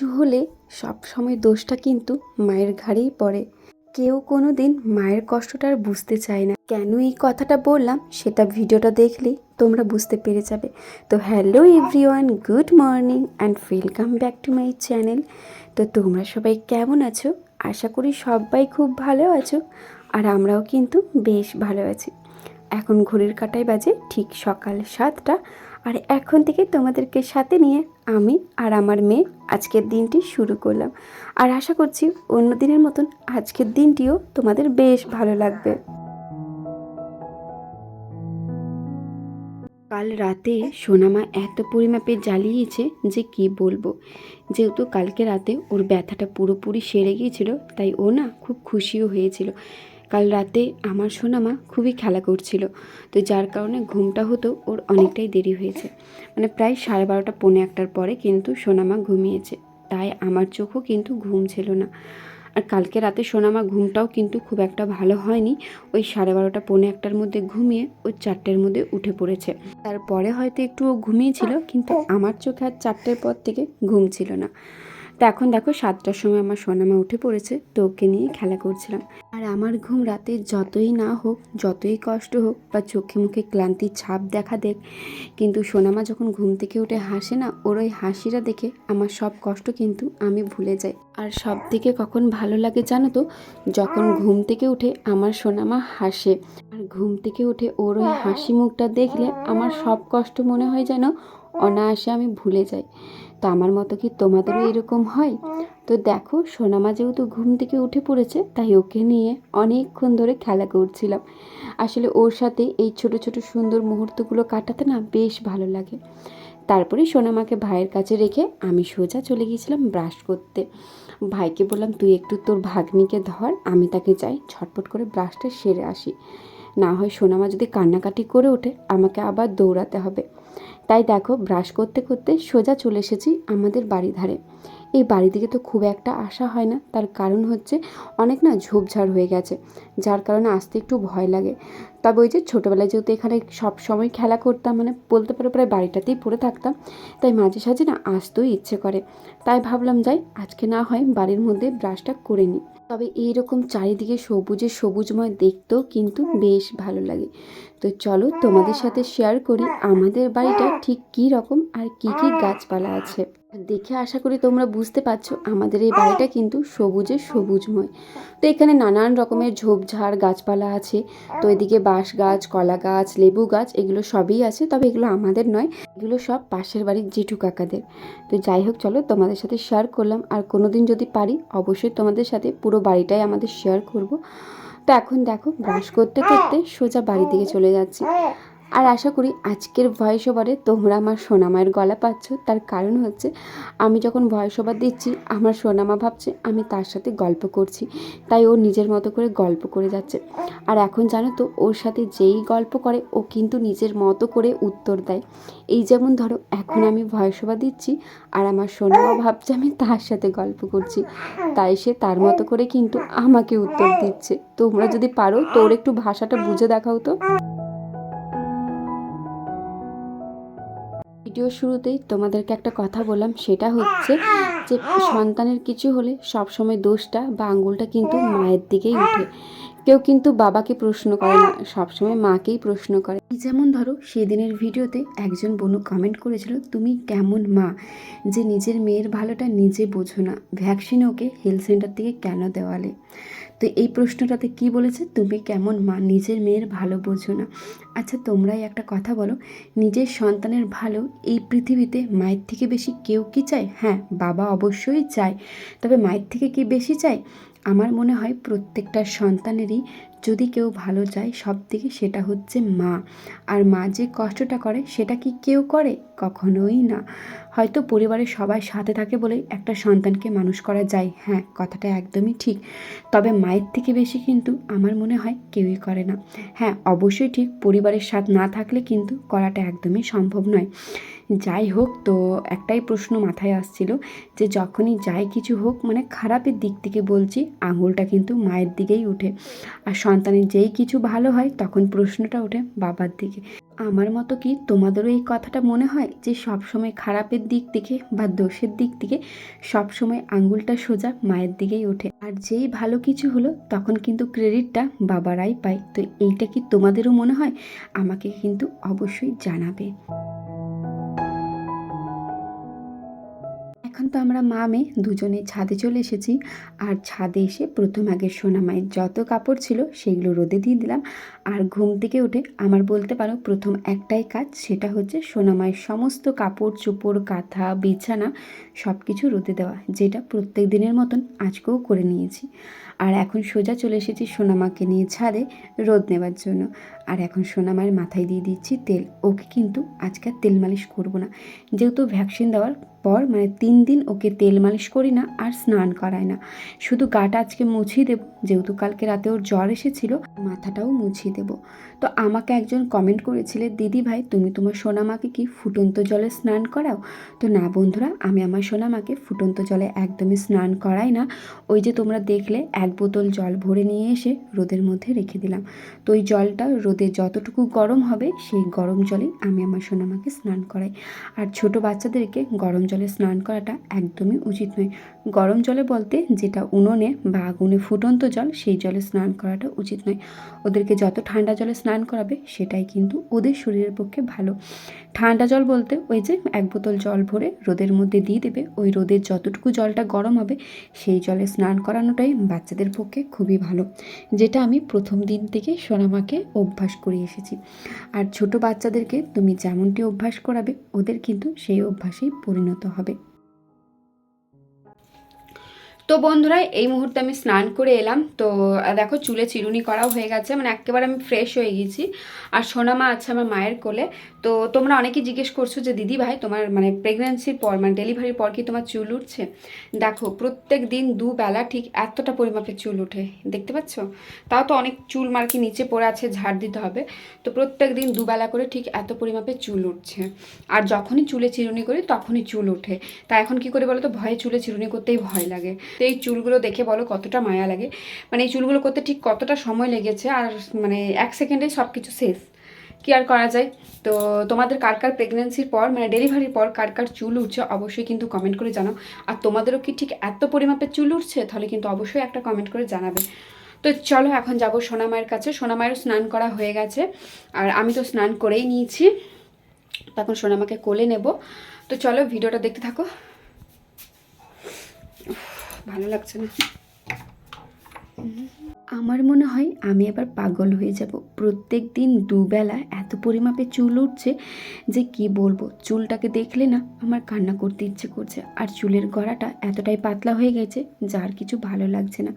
কিছু হলে সব সময় দোষটা কিন্তু মায়ের ঘাড়েই পড়ে। কেউ কোনো দিন মায়ের কষ্টটা আর বুঝতে চায় না। কেন এই কথাটা বললাম সেটা ভিডিওটা দেখলেই তোমরা বুঝতে পেরে যাবে। তো hello everyone, good morning and welcome back to my channel. তো তোমরা সবাই কেমন আছো? আশা করি সবাই খুব ভালো আছো আর আমরাও কিন্তু বেশ ভালো আছি। এখন ঘড়ির কাটায় বাজে ঠিক সকাল সাতটা। আর এখন থেকে তোমাদেরকে সাথে নিয়ে আমি আর আমার মেয়ে আজকের দিনটি শুরু করলাম। আর আশা করছি অন্য দিনের মতন আজকের দিনটিও তোমাদের বেশ ভালো লাগবে। কাল রাতে সোনামা এত পরিমাপে জ্বালিয়েছে যে কি বলব? যেহেতু কালকে রাতে ওর ব্যথাটা পুরোপুরি সেরে গিয়েছিল, তাই ও না খুব খুশিও হয়েছিল। কাল রাতে আমার সোনামা খুবই খেলা করছিল, তো যার কারণে ঘুমটা হতো ওর অনেকটাই দেরি হয়েছে। মানে প্রায় সাড়ে বারোটা, পৌনে একটার পরে কিন্তু সোনামা ঘুমিয়েছে, তাই আমার চোখও কিন্তু ঘুম ছিল না। আর কালকে রাতে সোনামা ঘুমটাও কিন্তু খুব একটা ভালো হয়নি, ওই সাড়ে বারোটা, পৌনে একটার মধ্যে ঘুমিয়ে ওই চারটের মধ্যে উঠে পড়েছে। তারপরে হয়তো একটু ও ঘুমিয়েছিল, কিন্তু আমার চোখে আর চারটের পর থেকে ঘুম ছিল না। তো এখন দেখো সাতটার সময় আমার সোনামা উঠে পড়েছে, তো ওকে নিয়ে খেলা করছিলাম। আর আমার ঘুম রাতে যতই না হোক, যতই কষ্ট হোক বা চোখে মুখে ক্লান্তির ছাপ দেখা দেখ কিন্তু সোনামা যখন ঘুম থেকে উঠে হাসে না, ওর ওই হাসিটা দেখে আমার সব কষ্ট কিন্তু আমি ভুলে যাই। আর সব থেকে কখন ভালো লাগে জানো তো, যখন ঘুম থেকে উঠে আমার সোনামা হাসে। আর ঘুম থেকে উঠে ওর ওই হাসি মুখটা দেখলে আমার সব কষ্ট মনে হয় যেন অনায়াসে আমি ভুলে যাই। তো আমার মতো কি তোমাদেরও এরকম হয়? তো দেখো, সোনামা যেহেতু ঘুম থেকে উঠে পড়েছে, তাই ওকে নিয়ে অনেকক্ষণ ধরে খেলা করছিলাম। আসলে ওর সাথে এই ছোট ছোট সুন্দর মুহূর্তগুলো কাটাতে না বেশ ভালো লাগে। তারপরে সোনামাকে ভাইয়ের কাছে রেখে আমি সোজা চলে গিয়েছিলাম ব্রাশ করতে। ভাইকে বললাম, তুই একটু তোর ভাগ্নিকে ধর, আমি তাকে যাই ছটপট করে ব্রাশটা সেরে আসি। না হয় সোনামা যদি কান্নাকাটি করে ওঠে, আমাকে আবার দৌড়াতে হবে। তাই দেখো ব্রাশ করতে করতে সোজা চলে এসেছি আমাদের বাড়ি ধারে। এই বাড়ি দিকে তো খুব একটা আসা হয় না, তার কারণ হচ্ছে অনেক না ঝোপঝাড় হয়ে গেছে, যার কারণে আসতে একটু ভয় লাগে। তবে ওই যে ছোটোবেলায় যেহেতু এখানে সব সময় খেলা করতাম মানে বলতে পারো প্রায় বাড়িটাতেই পড়ে থাকতাম, তাই মাঝে সাঝে না আসতেও ইচ্ছে করে। তাই ভাবলাম যাই, আজকে না হয় বাড়ির মধ্যে ব্রাশটা করে নিই। তবে এইরকম চারিদিকে সবুজে সবুজময় দেখতেও কিন্তু বেশ ভালো লাগে। তো চলো তোমাদের সাথে শেয়ার করি আমাদের বাড়িটা ঠিক কী রকম আর কি কি গাছপালা আছে। দেখে আশা করি তোমরা বুঝতে পারছ আমাদের এই বাড়িটা কিন্তু সবুজে সবুজময়। তো এখানে নানান রকমের ঝোপঝাড় গাছপালা আছে। তো এদিকে বাঁশ গাছ, কলা গাছ, লেবু গাছ এগুলো সবই আছে তবে এগুলো আমাদের নয়, এগুলো সব পাশের বাড়ির জেঠু কাকাদের। তো যাই হোক চলো তোমাদের সাথে শেয়ার করলাম আর কোনো দিন যদি পারি অবশ্যই তোমাদের সাথে পুরো বাড়িটাই আমাদের শেয়ার করব। তো এখন দেখো ব্রাশ করতে করতে সোজা বাড়ির দিকে চলে যাচ্ছি। আর আশা করি আজকের ভয়েস ওভারে তোমরা আমার সোনামায়ের গলা পাচ্ছ। তার কারণ হচ্ছে, আমি যখন ভয়েস ওভার দিচ্ছি, আমার সোনামা ভাবছে আমি তার সাথে গল্প করছি। তাই ও নিজের মতো করে গল্প করে যাচ্ছে। আর এখন জানো তো, ওর সাথে যেই গল্প করে, ও কিন্তু নিজের মতো করে উত্তর দেয়। এই যেমন ধরো, এখন আমি ভয়েস ওভার দিচ্ছি আর আমার সোনামা ভাবছে আমি তার সাথে গল্প করছি। তাই সে তার মতো করে কিন্তু আমাকে উত্তর দিচ্ছে। তোমরা যদি পারো, তোর একটু ভাষাটা বুঝে দেখাও তো। ভিডিও শুরুতেই তোমাদেরকে একটা কথা বললাম, সেটা হচ্ছে যে সন্তানের কিছু হলে সবসময় দোষটা বা আঙ্গুলটা কিন্তু মায়ের দিকেই উঠে কেউ কিন্তু বাবাকে প্রশ্ন করে না, সবসময় মাকেই প্রশ্ন করে। যেমন ধরো, সেদিনের ভিডিওতে একজন বোনু কমেন্ট করেছিল, তুমি কেমন মা? যে নিজের মেয়ের ভালোটা নিজে বোঝো না। ভ্যাকসিন ওকে হেলথ সেন্টার থেকে কেন দেওয়ালে? তো এই প্রশ্নটাতে কি বলেছে? তুমি কেমন মা? নিজের মেয়ের ভালো বোঝো না। আচ্ছা তোমরাই একটা কথা বলো। নিজের সন্তানের ভালো এই পৃথিবীতে মায়ের থেকে বেশি কেউ কি চায়? হ্যাঁ বাবা অবশ্যই চায়। তবে মায়ের থেকে কি বেশি চায়? আমার মনে হয় প্রত্যেকটা সন্তানেরই যদি কেউ ভালো চায় সব থেকে সেটা হচ্ছে মা। আর মা যে কষ্টটা করে, সেটা কি কেউ করে? কখনোই না। হয়তো পরিবারের সবাই সাথে থাকে বলে একটা সন্তানকে মানুষ করা যায়। হ্যাঁ কথাটা একদমই ঠিক। তবে মায়ের থেকে বেশি কিন্তু আমার মনে হয় কেউই করে না। হ্যাঁ অবশ্যই ঠিক পরিবারের সাথ না থাকলে কিন্তু করাটা একদমই সম্ভব নয়। যাই হোক, তো একটাই প্রশ্ন মাথায় আসছিল যে যখনই যাই কিছু হোক মানে খারাপের দিক থেকে বলছি, আঙুলটা কিন্তু মায়ের দিকেই উঠে। আর সন্তানের যেই কিছু ভালো হয়, তখন প্রশ্নটা ওঠে বাবার দিকে। আমার মতো কি তোমাদেরও এই কথাটা মনে হয় যে সবসময় খারাপের দিক থেকে বা দোষের দিক থেকে সবসময় আঙ্গুলটা সোজা মায়ের দিকেই ওঠে। আর যেই ভালো কিছু হলো, তখন কিন্তু ক্রেডিটটা বাবারাই পায়। তো এইটা কি তোমাদেরও মনে হয়? আমাকে কিন্তু অবশ্যই জানাবে। এখন তো আমরা মা মেয়ে দুজনে ছাদে চলে এসেছি। আর ছাদে এসে প্রথম আগে সোনা মায়ের যত কাপড় ছিল সেগুলো রোদে দিয়ে দিলাম। আর ঘুম থেকে উঠে আমার বলতে পারো প্রথম একটাই কাজ সেটা হচ্ছে সোনা মায়ের সমস্ত কাপড় চোপড়, কাঁথা, বিছানা সব কিছু রোদে দেওয়া, যেটা প্রত্যেক দিনের মতন আজকেও করে নিয়েছি। আর এখন সোজা চলে এসেছি সোনামাকে নিয়ে ছাদে রোদ নেবার জন্য। আর এখন সোনামায়ের মাথায় দিয়ে দিচ্ছি তেল। ওকে কিন্তু আজকে তেল মালিশ করব না। যেহেতু ভ্যাকসিন দেওয়ার পর মানে তিন দিন ওকে তেল মালিশ করি না আর স্নান করাই না। শুধু গাটা আজকে মুছিয়ে দেবো, যেহেতু কালকে রাতে ওর জ্বর এসেছিল, মাথাটাও মুছিয়ে দেবো। তো আমাকে একজন কমেন্ট করেছিলে, দিদি ভাই, তুমি তোমার সোনামাকে কি ফুটন্ত জলে স্নান করাও? তো না বন্ধুরা, আমি আমার সোনামাকে ফুটন্ত জলে একদমই স্নান করাই না। ওই যে তোমরা দেখলে, এক বোতল জল ভরে নিয়ে এসে রোদের মধ্যে রেখে দিলাম। তো ওই জলটা রোদে যতটুকু গরম হবে, সেই গরম জলেই আমি আমার সোনামাকে স্নান করাই। আর ছোট বাচ্চাদেরকে গরম জলে স্নান করাটা একদমই উচিত নয়। গরম জলে বলতে যেটা উনুনে বা আগুনে ফুটন্ত জল, সেই জলে স্নান করাটা উচিত নয়। ওদেরকে যত ঠান্ডা জলে স্নান করাবে, সেটাই কিন্তু ওদের শরীরের পক্ষে ভালো। ঠান্ডা জল বলতে ওই যে এক বোতল জল ভরে রোদের মধ্যে দিয়ে দেবে। ওই রোদের যতটুকু জলটা গরম হবে, সেই জলে স্নান করানোটাই বাচ্চাদের পক্ষে খুবই ভালো। যেটা আমি প্রথম দিন থেকে সোনামাকে অভ্যাস করিয়ে এসেছি। আর ছোট বাচ্চাদেরকে তুমি যেমনটি অভ্যাস করাবে, ওদের কিন্তু সেই অভ্যাসেই পরিণত হবে। তো বন্ধুরা, এই মুহূর্তে আমি স্নান করে এলাম। তো দেখো চুলে চিরুনি করাও হয়ে গেছে মানে একেবারে আমি ফ্রেশ হয়ে গেছি। আর সোনামা আছে আমার মায়ের কোলে। তো তোমরা অনেকেই জিজ্ঞেস করছ যে, দিদি ভাই, তোমার মানে প্রেগনেন্সির পর মানে ডেলিভারির পর কি তোমার চুল উঠছে? দেখো, প্রত্যেক দিন দুবেলা ঠিক এতটা পরিমাপের চুল উঠে, দেখতে পাচ্ছ? তাও তো অনেক চুল মার্কি নিচে পড়ে আছে, ঝাড় দিতে হবে। তো প্রত্যেক দিন দুবেলা করে ঠিক এত পরিমাপের চুল উঠছে। আর যখনই চুলে চিরুনি করি, তখনই চুল ওঠে তা এখন কি করে বলো তো ভয়ে চুলে চিরুনি করতেই ভয় লাগে। তো এই চুলগুলো দেখে বলো কতটা মায়া লাগে। মানে এই চুলগুলো করতে ঠিক কতটা সময় লেগেছে আর মানে এক সেকেন্ডেই সব কিছু শেষ। কি আর করা যায়? তো তোমাদের কার কার প্রেগনেন্সির পর মানে ডেলিভারির পর কার কার চুল উঠছে অবশ্যই কিন্তু কমেন্ট করে জানাও। আর তোমাদেরও কি ঠিক এত পরিমাপের চুল উঠছে তাহলে কিন্তু অবশ্যই একটা কমেন্ট করে জানাবে। তো চলো এখন যাব সোনামায়ের কাছে। সোনামায়েরও স্নান করা হয়ে গেছে। আর আমি তো স্নান করেই নিয়েছি। তখন সোনামাকে কোলে নেব। তো চলো ভিডিওটা দেখতে থাকো। ভালো লাগছে না। আমার মনে হয় আমি এবার পাগল হয়ে যাব। প্রত্যেক দিন দুবেলা এত পরিমাপে চুল উঠছে যে কি বলব? চুলটাকে দেখলে না আমার কান্না করতে ইচ্ছে করছে। আর চুলের গড়াটা এতটাই পাতলা হয়ে গেছে, যার কিছু ভালো লাগছে না।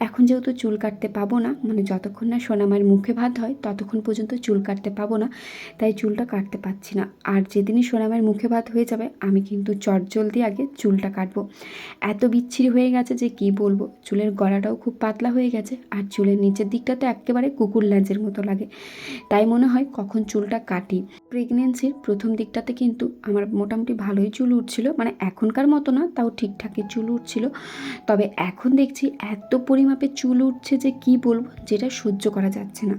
এখন যেহেতু চুল কাটতে পাবো না মানে যতক্ষণ না সোনামার মুখে ভাত হয়, ততক্ষণ পর্যন্ত চুল কাটতে পাবো না, তাই চুলটা কাটতে পারছি না। আর যেদিনই সোনামার মুখে ভাত হয়ে যাবে, আমি কিন্তু চট জলদি আগে চুলটা কাটবো। এত বিচ্ছিরি হয়ে গেছে যে কি বলব? চুলের গড়াটাও খুব পাতলা হয়ে গেছে আর চুলের নিচের দিকটা তো একেবারে কুকুর ল্যাজের মতো লাগে। তাই মনে হয় কখন চুলটা কাটি। প্রেগনেন্সির প্রথম দিকটাতে কিন্তু আমার মোটামুটি ভালোই চুল উঠছিল। মানে এখনকার মতো না, তাও ঠিকঠাকই চুল উঠছিল। তবে এখন দেখছি এত পরিমাপে চুল উঠছে যে কি বলব, যেটা সহ্য করা যাচ্ছে না।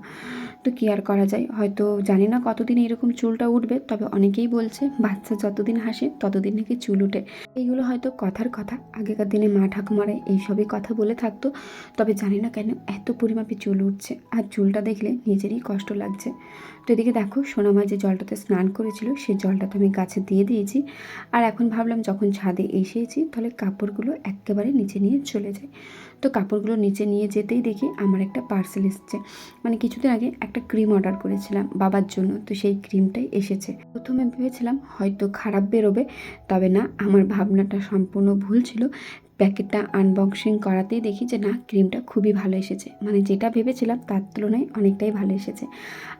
তো কী আর করা যায়। হয়তো জানি না কতদিন এরকম চুলটা উঠবে, তবে অনেকেই বলছে বাচ্চা যতদিন হাসে ততদিন নাকি চুল উঠে। এইগুলো হয়তো কথার কথা, আগেকার দিনে মা ঠাকুমারা এইসবই কথা বলে থাকতো, তবে জানি না কেন এত পরিমাপে চুল উঠছে। আর চুলটা দেখলে নিজেরই কষ্ট লাগছে। তো এদিকে দেখো, সোনামা যে জলটাতে স্নান করেছিল সেই জলটা তো আমি গাছে দিয়ে দিয়েছি। আর এখন ভাবলাম যখন ছাদে এসেছি, তাহলে কাপড়গুলো একেবারে নিচে নিয়ে চলে যায় তো কাপড়গুলো নিচে নিয়ে যেতেই দেখি আমার একটা পার্সেল এসছে। মানে কিছুদিন আগে একটা ক্রিম অর্ডার করেছিলাম বাবার জন্য, তো সেই ক্রিমটাই এসেছে। প্রথমে ভেবেছিলাম হয়তো খারাপ বেরোবে, তবে না, আমার ভাবনাটা সম্পূর্ণ ভুল ছিল। প্যাকেটটা আনবক্সিং করাতেই দেখি যে, না ক্রিমটা খুবই ভালো এসেছে। মানে যেটা ভেবেছিলাম তার তুলনায় অনেকটাই ভালো এসেছে।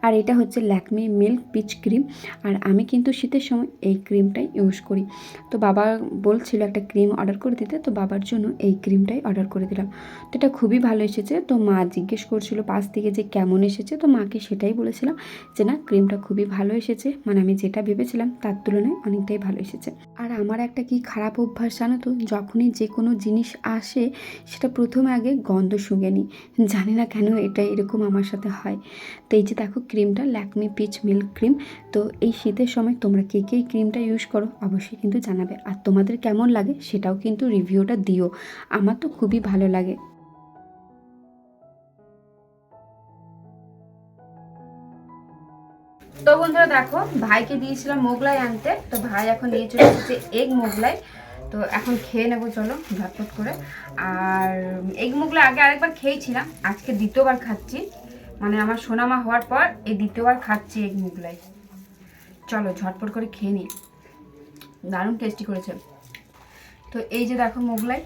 আর এটা হচ্ছে ল্যাকমি মিল্ক পিচ ক্রিম। আর আমি কিন্তু শীতের সময় এই ক্রিমটাই ইউজ করি। তো বাবা বলছিল একটা ক্রিম অর্ডার করে দিতে, তো বাবার জন্য এই ক্রিমটাই অর্ডার করে দিলাম। তো এটা খুবই ভালো এসেছে। তো মা জিজ্ঞেস করছিল পাশ থেকে যে কেমন এসেছে, তো মাকে সেটাই বলেছিলাম যে, না ক্রিমটা খুবই ভালো এসেছে। মানে আমি যেটা ভেবেছিলাম তার তুলনায় অনেকটাই ভালো এসেছে। আর আমার একটা কি খারাপ অভ্যাস জানো তো, যখনই যে কোনো কোনো জিনিস আসে, সেটা প্রথমে আগে গন্ধ শুঁকে নিই। জানি না কেন এটা এরকম আমার সাথে হয়। তো এই যে দেখো ক্রিমটা, ল্যাকমি পিচ মিল্ক ক্রিম। তো এই শীতের সময় তোমরা কে কে এই ক্রিমটা ইউজ করো অবশ্যই কিন্তু জানাবে। আর তোমাদের কেমন লাগে সেটাও কিন্তু রিভিউটা দিও। আমার তো খুবই ভালো লাগে। তো বন্ধুরা দেখো, ভাইকে দিয়েছিলাম মোগলাই আনতে। তো ভাই এখন নিয়ে চলে এসেছে এগ মোগলাই। তো এখন খেয়ে নেব চলো ঝটপট করে। আর এগ মোগলাই আগে আরেকবার খেয়েছিলাম আজকে দ্বিতীয়বার খাচ্ছি। মানে আমার সোনামা হওয়ার পর এই দ্বিতীয়বার খাচ্ছি এগ মোগলাই। চলো ঝটপট করে খেয়ে নিই। দারুণ টেস্টি করেছে। তো এই যে দেখো মোগলাই।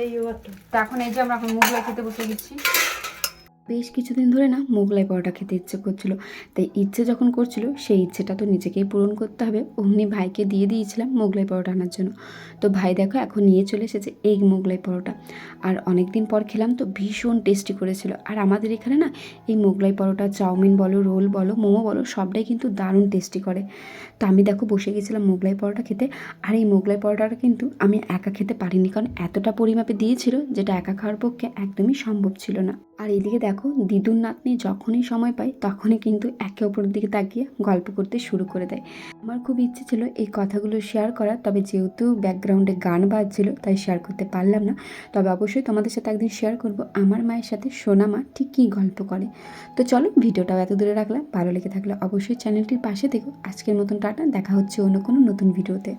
এই এখন এই যে আমরা এখন মোগলাই খেতে বসে গেছি। বেশ কিছুদিন ধরে না মোগলাই পরোটা খেতে ইচ্ছে করছিল। তাই ইচ্ছে যখন করছিল, সেই ইচ্ছেটা তো নিজেকেই পূরণ করতে হবে। অমনি ভাইকে দিয়ে দিয়েছিলাম মোগলাই পরোটা আনার জন্য। তো ভাই দেখো, এখন নিয়ে চলে এসেছে এগ মোগলাই পরোটা। আর অনেক দিন পর খেলাম তো ভীষণ টেস্টি করেছিল। আর আমাদের এখানে না এই মোগলাই পরোটা, চাউমিন বলো, রোল বলো, মোমো বলো, সবটাই কিন্তু দারুণ টেস্টি করে। তো আমি দেখো বসে গেছিলাম মোগলাই পরোটা খেতে। আর এই মোগলাই পরোটাটা কিন্তু আমি একা খেতে পারিনি, কারণ এতটা পরিমাপে দিয়েছিল যেটা একা খাওয়ার পক্ষে একদমই সম্ভব ছিল না। আর এদিকে দেখো, দিদুর নাতনি যখনই সময় পায়, তখনই কিন্তু একে অপরের দিকে তাকিয়ে গল্প করতে শুরু করে দেয়। আমার খুব ইচ্ছে ছিল এই কথাগুলো শেয়ার করার, তবে যেহেতু ব্যাকগ্রাউন্ডে গান বাজছিল, তাই শেয়ার করতে পারলাম না। তবে অবশ্যই তোমাদের সাথে একদিন শেয়ার করব আমার মায়ের সাথে সোনা মা ঠিক কী গল্প করে। তো চলো, ভিডিওটাও এত দূরে রাখলাম। ভালো লেগে থাকলে অবশ্যই চ্যানেলটির পাশে থেকো। আজকের মতন টাটা, দেখা হচ্ছে অন্য কোনো নতুন ভিডিওতে।